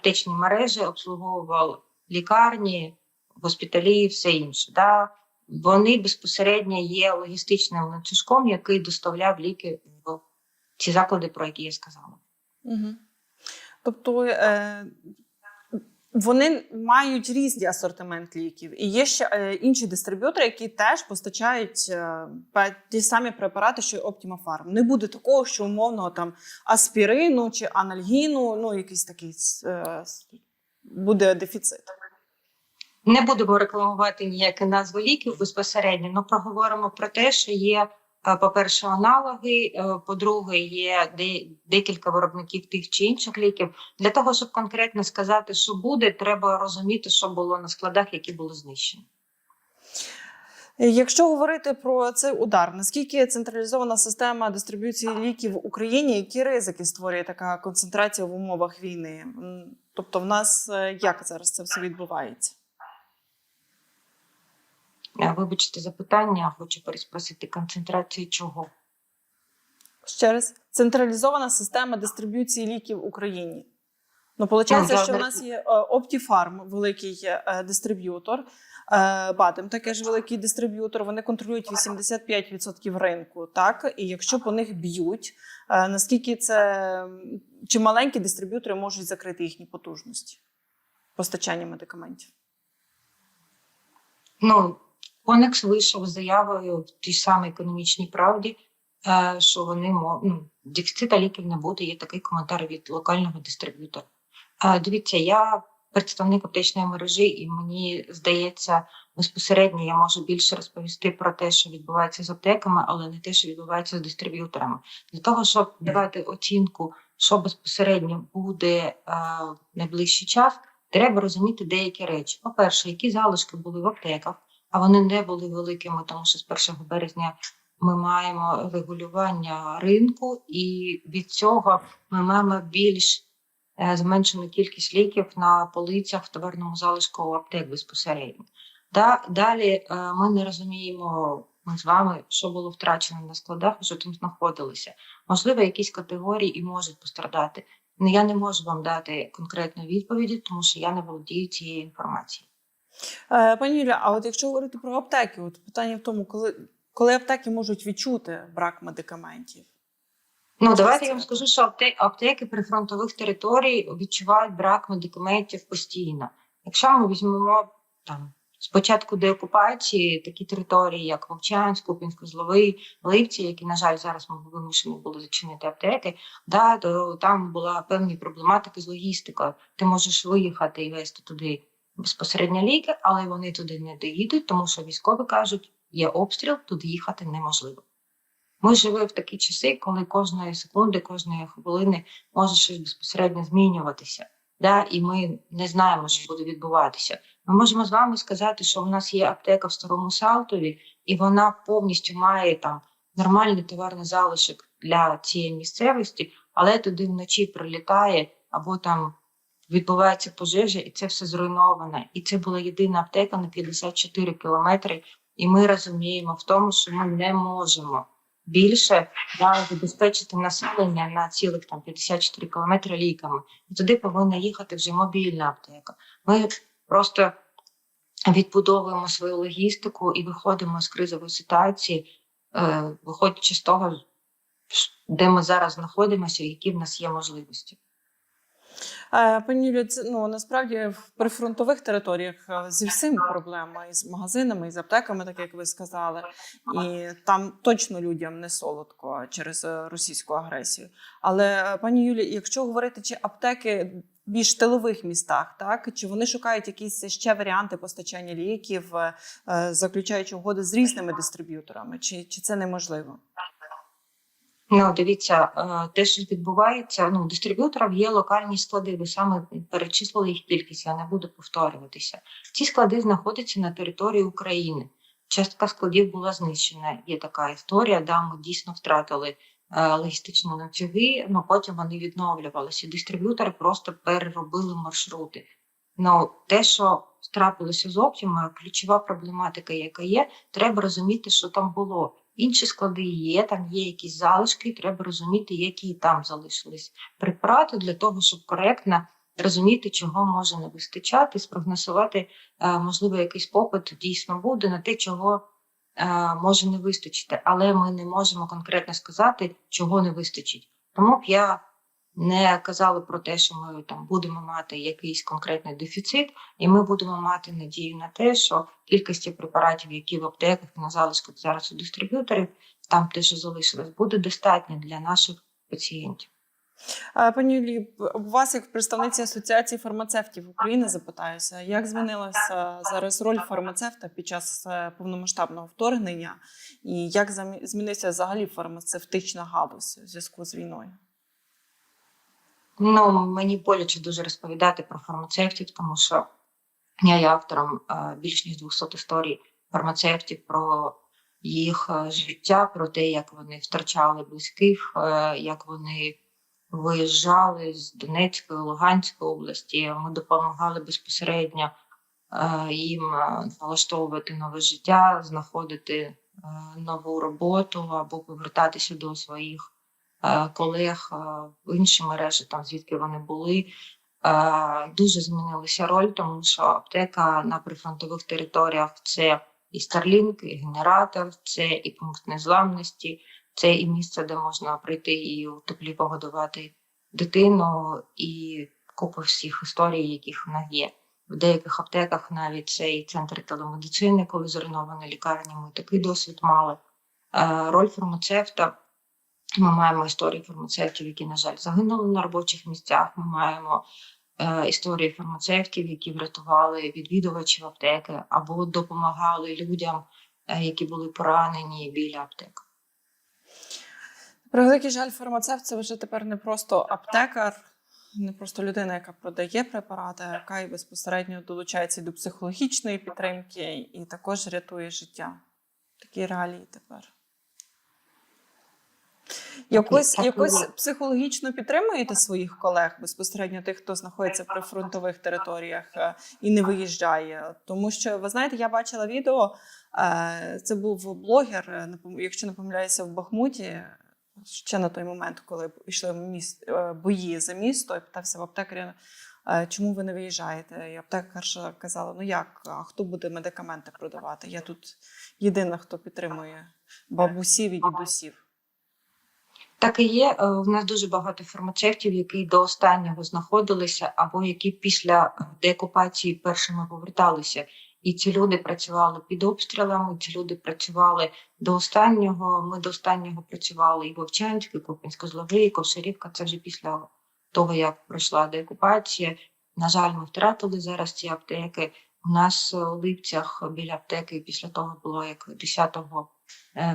аптечні мережі, обслуговував лікарні, госпіталі і все інше. Да? Вони безпосередньо є логістичним ланцюжком, який доставляв ліки в ці заклади, про які я сказала. Угу. Тобто е, вони мають різний асортимент ліків. І є ще е, інші дистриб'ютори, які теж постачають е, ті самі препарати, що й Optima Farm. Не буде такого, що умовного там аспірину чи анальгіну, ну якийсь такий е, буде дефіцит. Не будемо рекламувати ніякі назви ліків безпосередньо, але проговоримо про те, що є, по-перше, аналоги, е, по-друге, є декілька виробників тих чи інших ліків. Для того, щоб конкретно сказати, що буде, треба розуміти, що було на складах, які були знищені. Е, Якщо говорити про цей удар, наскільки централізована система дистриб'юції ліків в Україні, які ризики створює така концентрація в умовах війни? Тобто, в нас е, як зараз це все відбувається? Е, Вибачте запитання, хочу переспросити концентрації чого. Ще раз, централізована система дистриб'юції ліків в Україні. Ну, виходить, Ну, що в нас є е, Optifarm, великий е, дистриб'ютор, е, Батем таке ж великий дистриб'ютор. Вони контролюють 85% ринку. Так, і якщо по них б'ють, е, наскільки це чи маленькі дистриб'ютори можуть закрити їхні потужності постачання медикаментів? Ну, Конекс вийшов з заявою в тій самій економічній правді, е, що вони ну, дефіцита ліків не буде. Є такий коментар від локального дистриб'ютора. Е, Дивіться, я представник аптечної мережі, і мені здається, безпосередньо я можу більше розповісти про те, що відбувається з аптеками, але не те, що відбувається з дистриб'юторами. Для того, щоб давати оцінку, що безпосередньо буде е, в найближчий час, треба розуміти деякі речі. По-перше, які залишки були в аптеках, а вони не були великими, тому що з 1 березня ми маємо регулювання ринку, і від цього ми маємо більш е, зменшену кількість ліків на полицях в товарному залишку аптек безпосередньо. Да, далі е, ми не розуміємо ми з вами, що було втрачено на складах, що там знаходилося. Можливо, якісь категорії і можуть пострадати. Ну, я не можу вам дати конкретної відповіді, тому що я не володію цією інформацією. Е, Пані Юля, а от якщо говорити про аптеки, от питання в тому, коли, коли аптеки можуть відчути брак медикаментів. Ну, давайте я вам скажу, що апте- аптеки прифронтових територій відчувають брак медикаментів постійно. Якщо ми візьмемо там спочатку деокупації такі території, як Вовчанськ, Купінськ, Зловий, Ливці, які, на жаль, зараз ми вимушені були зачинити аптеки, да, то там була певні проблематики з логістикою. Ти можеш виїхати і вести туди безпосередньо ліки, але вони туди не доїдуть, тому що військові кажуть, є обстріл, туди їхати неможливо. Ми живемо в такі часи, коли кожної секунди, кожної хвилини може щось безпосередньо змінюватися. Да? І ми не знаємо, що буде відбуватися. Ми можемо з вами сказати, що в нас є аптека в старому Салтові, і вона повністю має там нормальний товарний залишок для цієї місцевості, але туди вночі прилітає або там відбувається пожежа, і це все зруйновано. І це була єдина аптека на 54 кілометри. І ми розуміємо в тому, що ми не можемо більше да, забезпечити населення на цілих там 54 кілометри ліками. І туди повинна їхати вже мобільна аптека. Ми просто відбудовуємо свою логістику і виходимо з кризової ситуації, е, виходячи з того, де ми зараз знаходимося, які в нас є можливості. Е, Пані це ну насправді в прифронтових територіях е, зі всім проблема і з магазинами, і з аптеками, так як ви сказали, і там точно людям не солодко через е, російську агресію. Але пані Юлі, якщо говорити, чи аптеки в більш тилових містах, так чи вони шукають якісь ще варіанти постачання ліків, заключаючи угоди з різними дистриб'юторами, чи, чи це неможливо? Ну, дивіться, е, те, що відбувається, ну, дистриб'юторів є локальні склади. Ви саме перечислили їх кількість, я не буду повторюватися. Ці склади знаходяться на території України. Частка складів була знищена. Є така історія, да, ми дійсно втратили е, логістичні ланцюги, але потім вони відновлювалися. Дистриб'ютори просто переробили маршрути. Ну, те, що трапилося з Оптімою, ключова проблематика, яка є, треба розуміти, що там було. Інші склади є, там є якісь залишки, треба розуміти, які там залишились препарати для того, щоб коректно розуміти, чого може не вистачати, спрогнозувати, е, можливо, якийсь попит дійсно буде на те, чого е, може не вистачити, але ми не можемо конкретно сказати, чого не вистачить. Тому б я не казала про те, що ми там будемо мати якийсь конкретний дефіцит, і ми будемо мати надію на те, що кількості препаратів, які в аптеках на залишку зараз у дистриб'юторів, там те, що залишилось, буде достатньо для наших пацієнтів. Пані Юлії, у вас, як представниці Асоціації фармацевтів України, запитаюся, як змінилася зараз роль фармацевта під час е, повномасштабного вторгнення, і як змінився взагалі фармацевтична галузь у зв'язку з війною? Ну, мені боляче дуже розповідати про фармацевтів, тому що я є автором е, більш ніж 200 історій фармацевтів про їх е, життя, про те, як вони втрачали близьких, е, як вони виїжджали з Донецької, Луганської області. Ми допомагали безпосередньо їм налаштовувати нове життя, знаходити нову роботу або повертатися до своїх колег в інші мережі, там звідки вони були. Дуже змінилася роль, тому що аптека на прифронтових територіях це і Starlink, і генератор, це і пункт незламності, це і місце, де можна прийти і у теплі погодувати дитину, і купа всіх історій, яких в нас є. В деяких аптеках навіть це і центр телемедицини, коли зруйновані лікарні, ми такий досвід мали. Роль фармацевта. Ми маємо історії фармацевтів, які, на жаль, загинули на робочих місцях. Ми маємо е, історії фармацевтів, які врятували відвідувачів аптеки або допомагали людям, е, які були поранені біля аптек. Про великий жаль, фармацевт це вже тепер не просто аптекар, не просто людина, яка продає препарати, а яка і безпосередньо долучається до психологічної підтримки і також рятує життя. Такі реалії тепер. Якось, так якось психологічно підтримуєте своїх колег, безпосередньо тих, хто знаходиться при фронтових територіях е, і не виїжджає. Тому що, ви знаєте, я бачила відео, е, це був блогер, е, якщо не помиляюся, в Бахмуті, ще на той момент, коли йшли міст, бої за місто, і питався в аптекаря, чому ви не виїжджаєте? І аптекарша казала: ну як, а хто буде медикаменти продавати? Я тут єдина, хто підтримує бабусів і дідусів. Так і є. Е, У нас дуже багато фармацевтів, які до останнього знаходилися, або які після деокупації першими поверталися. І ці люди працювали під обстрілами, ці люди працювали до останнього. Ми до останнього працювали і Вовчанськ, і Купінсько-Зловий, і Ковшарівка. Це вже після того, як пройшла деокупація. На жаль, ми втратили зараз ці аптеки. У нас у Липцях біля аптеки після того було як 10 е,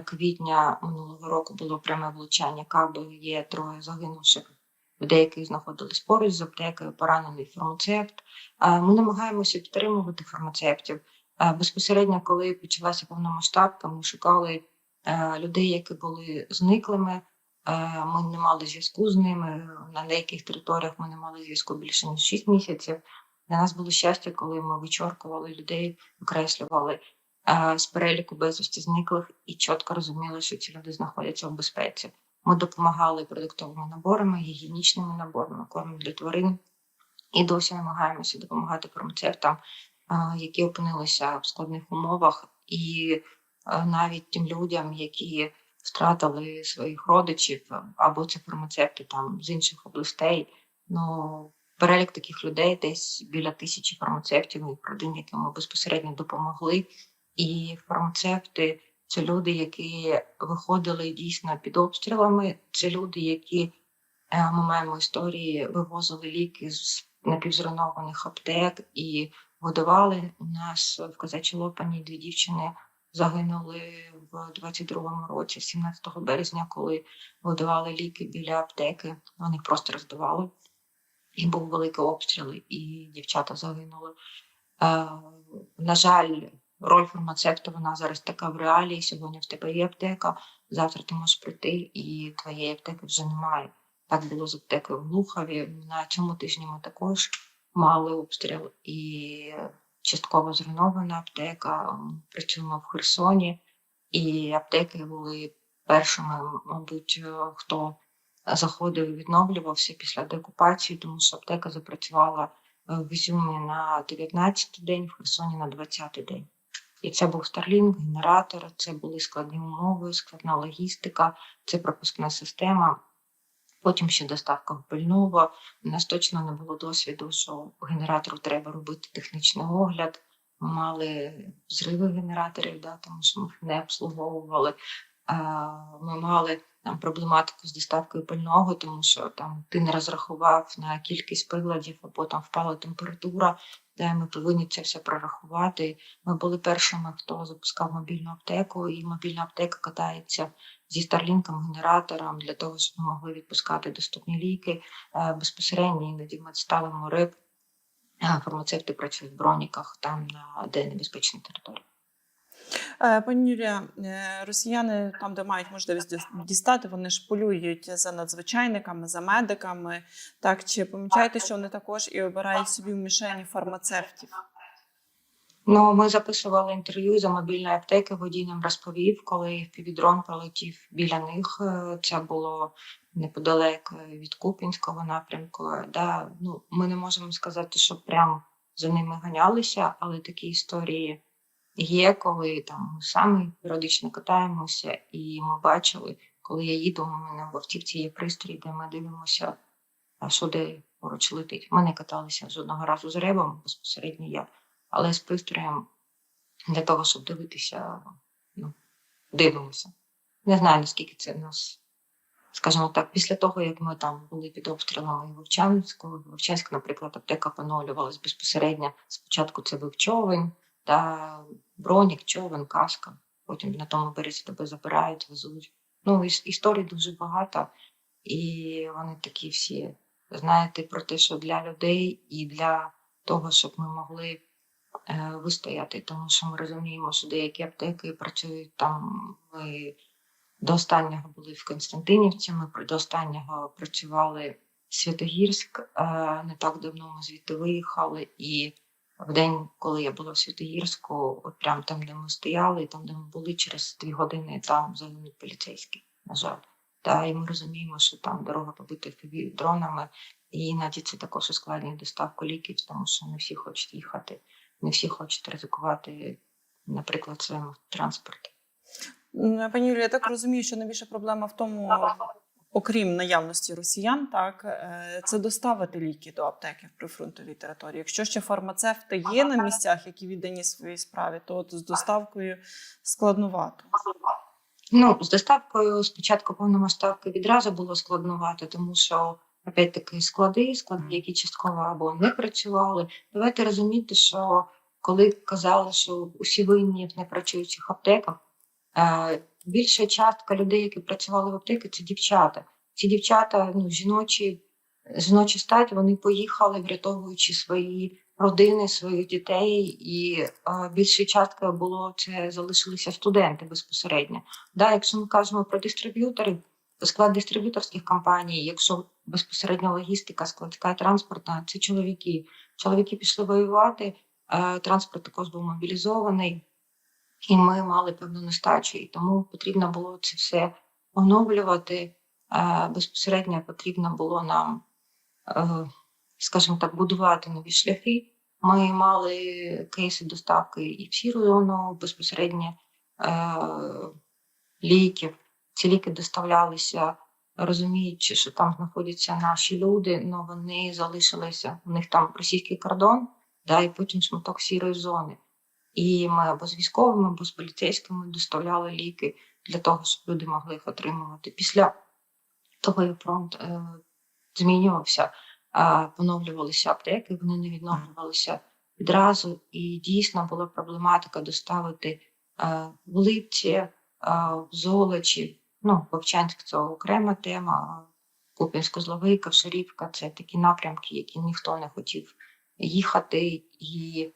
квітня минулого року було пряме влучання каби. Є троє загинувших. Деякі знаходились поруч з аптекою, поранений фармацевт. Е, Ми намагаємося підтримувати фармацевтів. Е, Безпосередньо, коли почалася повномасштабка, ми шукали е, людей, які були зниклими. Е, Ми не мали зв'язку з ними. На деяких територіях ми не мали зв'язку більше ніж 6 місяців. Для нас було щастя, коли ми вичоркували людей, окреслювали е, з переліку безвісті зниклих і чітко розуміли, що ці люди знаходяться в безпеці. Ми допомагали продуктовими наборами, гігієнічними наборами, кормом для тварин. І досі намагаємося допомагати фармацевтам, які опинилися в складних умовах, і навіть тим людям, які втратили своїх родичів, або це фармацевти там з інших областей. Ну, перелік таких людей десь біля тисячі фармацевтів і родин, яким ми безпосередньо допомогли. І фармацевти це люди, які виходили дійсно під обстрілами. Це люди, які е, ми маємо історії, вивозили ліки з напівзруйнованих аптек і годували. У нас в Козачій Лопані дві дівчини загинули в 22-му році, 17 березня, коли годували ліки біля аптеки. Вони просто роздавали. І був великий обстріл, і дівчата загинули. Е, на жаль, роль фармацевта вона зараз така в реалії. Сьогодні в тебе є аптека, завтра ти можеш прийти, і твоєї аптеки вже немає. Так було з аптекою в Глухові. На цьому тижні ми також мали обстріл і частково зруйнована аптека. Працюємо в Херсоні, і аптеки були першими, мабуть, хто заходив і відновлювався після деокупації, тому що аптека запрацювала в Ізюмі на 19 день, в Херсоні на 20 день. І це був Starlink, генератор, це були складні умови, складна логістика, це пропускна система. Потім ще доставка пильнова. У нас точно не було досвіду, що генератору треба робити технічний огляд. Ми мали зриви генераторів, да, тому що ми їх не обслуговували. Ми мали там проблематику з доставкою пального, тому що там ти не розрахував на кількість приладів, або там впала температура, де ми повинні це все прорахувати. Ми були першими, хто запускав мобільну аптеку, і мобільна аптека катається зі старлінком, генератором для того, щоб ми могли відпускати доступні ліки Е, безпосередньо. Іноді ми ставимо риб. Фармацевти працюють в броніках там де небезпечній території. Е, Пані Юлія, е, росіяни там, де мають можливість дістати, вони ж полюють за надзвичайниками, за медиками. Так чи помічаєте, що вони також і обирають собі в мішені фармацевтів? Ну, ми записували інтерв'ю за мобільної аптеки. Водій нам розповів, коли півдрон пролетів біля них. е, Це було неподалек від Купінського напрямку. Да, ну, ми не можемо сказати, що прямо за ними ганялися, але такі історії є, коли там ми самі періодично катаємося, і ми бачили, коли я їду, у мене в автівці є пристрій, де ми дивимося, а де поруч летить. Ми не каталися жодного разу з ребом, безпосередньо я але з пристроєм для того, щоб дивитися, ну, дивимося. Не знаю, наскільки це нас, скажімо так, після того, як ми там були під обстрілами Вовчанську, Вовчанськ, наприклад, аптека поновлювалась безпосередньо. Спочатку це був човен, та бронік, човен, каска. Потім на тому березі тебе забирають, везуть. Ну, іс- історій дуже багато, і вони такі всі, знаєте, про те, що для людей і для того, щоб ми могли е, вистояти, тому що ми розуміємо, що деякі аптеки працюють там. Ми до останнього були в Константинівці, ми до останнього працювали в Святогірськ. Е, Не так давно ми звідти виїхали. І в день, коли я була в Святогірську, от прямо там, де ми стояли, і там, де ми були, через дві години там загинуть поліцейські, на жаль. Та, і ми розуміємо, що там дорога побита дронами, і іноді це також ускладнює доставку ліків, тому що не всі хочуть їхати не всі хочуть ризикувати, наприклад, своїм транспортом. Пані Юлія, я так розумію, що найбільша проблема в тому, окрім наявності росіян, так е, це доставити ліки до аптеки в прифронтовій території. Якщо ще фармацевти є на місцях, які віддані своїй справі, то от з доставкою складнувато. Ну, з доставкою спочатку повномасштабки відразу було складнувато, тому що опять-таки склади, склади, які частково або не працювали. Давайте розуміти, що коли казали, що усі винні в непрацюючих аптеках, е, більша частка людей, які працювали в аптеці, це дівчата. Ці дівчата, ну, жіночі, жіночі стать, вони поїхали, врятовуючи свої родини, своїх дітей, і е, більшою часткою було це залишилися студенти безпосередньо. Да, якщо ми кажемо про дистриб'юторів, склад дистриб'юторських компаній, якщо безпосередньо логістика, складська транспортна, це чоловіки. Чоловіки пішли воювати, е, транспорт також був мобілізований, і ми мали певну нестачу. І тому потрібно було це все оновлювати. Е, Безпосередньо потрібно було нам, е, скажімо так, будувати нові шляхи. Ми мали кейси доставки і в сіру зону безпосередньо е, ліків. Ці ліки доставлялися, розуміючи, що там знаходяться наші люди, але вони залишилися. У них там російський кордон, да, і потім шматок сірої зони. І ми або з військовими, або з поліцейськими доставляли ліки для того, щоб люди могли їх отримувати. Після того, як фронт е, змінювався, е, поновлювалися аптеки, вони не відновлювалися відразу. І дійсно була проблематика доставити е, в Липці, е, в Золочі. Ну, Вовчанськ це окрема тема. Купінсько-Зловийка, Шарівка це такі напрямки, які ніхто не хотів їхати, і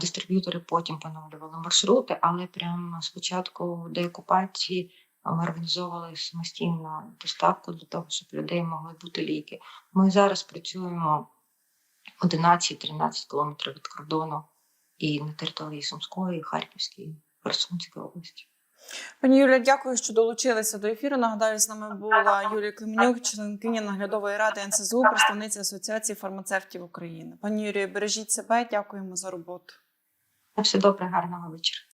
дистриб'ютори потім поновлювали маршрути, але прямо спочатку деокупації ми організовували самостійну доставку для того, щоб людей могли бути ліки. Ми зараз працюємо 11-13 кілометрів від кордону і на території Сумської, Харківської, Херсонської області. Пані Юлія, дякую, що долучилися до ефіру. Нагадаю, з нами була Юлія Клименюк, членкиня наглядової ради НСЗУ, представниця Асоціації фармацевтів України. Пані Юрію, бережіть себе, дякуємо за роботу. Все добре, гарного вечора.